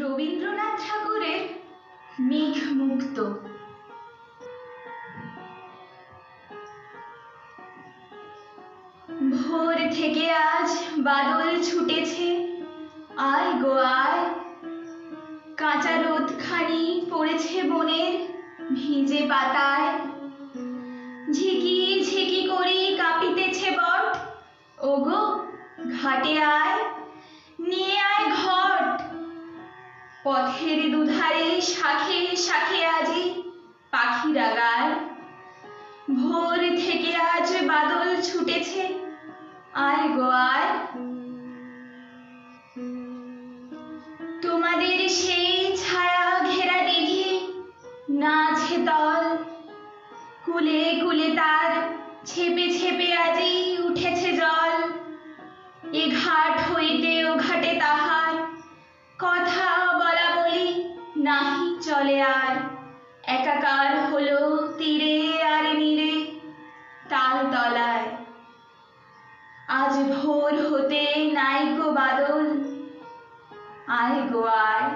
রবীন্দ্রনাথ ঠাকুরের মেঘ মুক্ত। ভোর থেকে আজ বাদল ছুটেছে, আয় গো আয়। কাঁচা রোদখানি পড়েছে বনের ভিজে পাতায়। ঝিকি ঝিকি করি কাঁপিতেছে বট, ওগো ঘাটে আয়। নিয়ে আয় ঘট পথের দুধারে শাখে শাখে আজি পাখিরা গায়। ভোর থেকে আজ বাদল ছুটেছে, আয় গো আয়। তোমাদের সেই ছায়া ঘেরা দিঘি না আছে কুলে কুলে তার ছেপে ছেপে আজি উঠেছে জল। এ ঘাট হইতে ও ঘাটে তাহার চলে আর, একাকার হলো তীরে আর নীরে তাল তলায়। আজ ভোর হতে নাইকো বাদল, আয় গো আয়।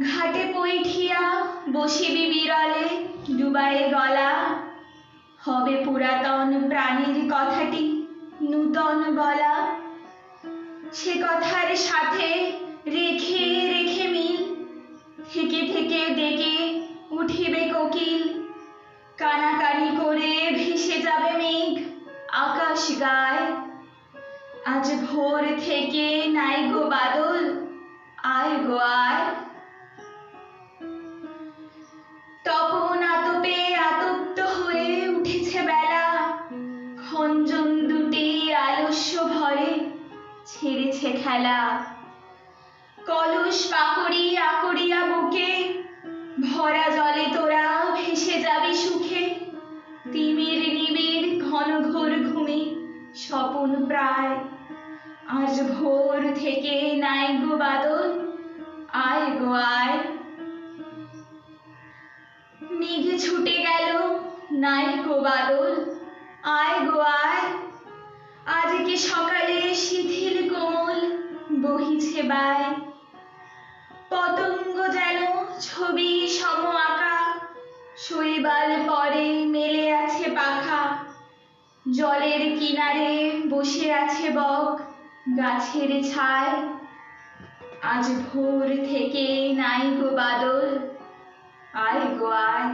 ঘাটে পৈঠিয়া বসিবি বিরলে ডুবায়ে গলা, হবে পুরাতন প্রাণীর কথাটি নূতন বলা সে কথার সাথে থেকে ডেকে উঠিবে কোকিল। কানাকানি করে ভেসে যাবে মেঘ আকাশ গায়। আজ ভোর থেকে নাই গো বাদল, আয় গো আয়। তপন আতপে আতপ্ত হয়ে উঠেছে বেলা। খঞ্জন দুটি আলস্য ভরে ছেড়েছে খেলা। কলস পাকড়ি স্বপন প্রায়। আজ ভোর থেকে নাই গো বাদল, আয় গো আয়। মেঘ ছুটে গেল, নাই গো বাদল, আয় গো আয়। আজকে সকালে শিথিল কোমল বহিছে বায়। পতঙ্গ যেন ছবি সম আঁকা, শৈবাল পরে জলের কিনারে বসে আছে বক, গাছের ছায়। আজ ভোর থেকে নাই গো বাদল, আয় গো আয়।